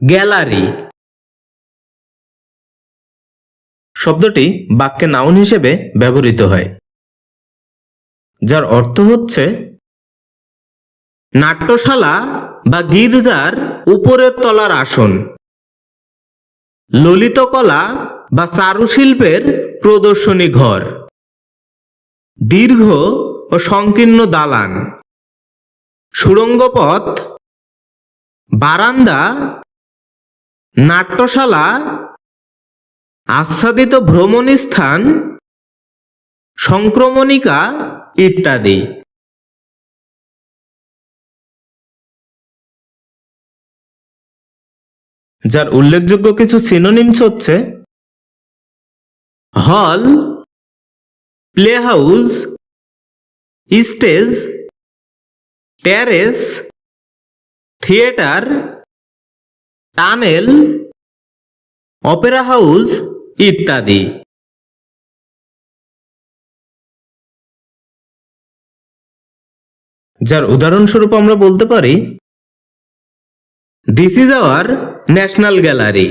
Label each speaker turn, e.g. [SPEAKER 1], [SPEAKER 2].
[SPEAKER 1] Gallery. শব্দটি বাক্যে noun হিসেবে ব্যবহৃত হয়, যার অর্থ হচ্ছে, নাট্যশালা বা গির্জার উপরের তলার আসন, ললিতকলা বা চারুশিল্পের প্রদর্শনী ঘর, দীর্ঘ ও সংকীর্ণ দালান সুড়ঙ্গ পথ বারান্দা নাট্যশালা, আচ্ছাদিত ভ্রমণ স্থান সংক্রমণিকা ইত্যাদি। যার উল্লেখযোগ্য কিছু সিনোনিমস হচ্ছে হল play house stage terrace theatre tunnel opera house ইত্যাদি। যার উদাহরণস্বরূপ আমরা বলতে পারি this is our national gallery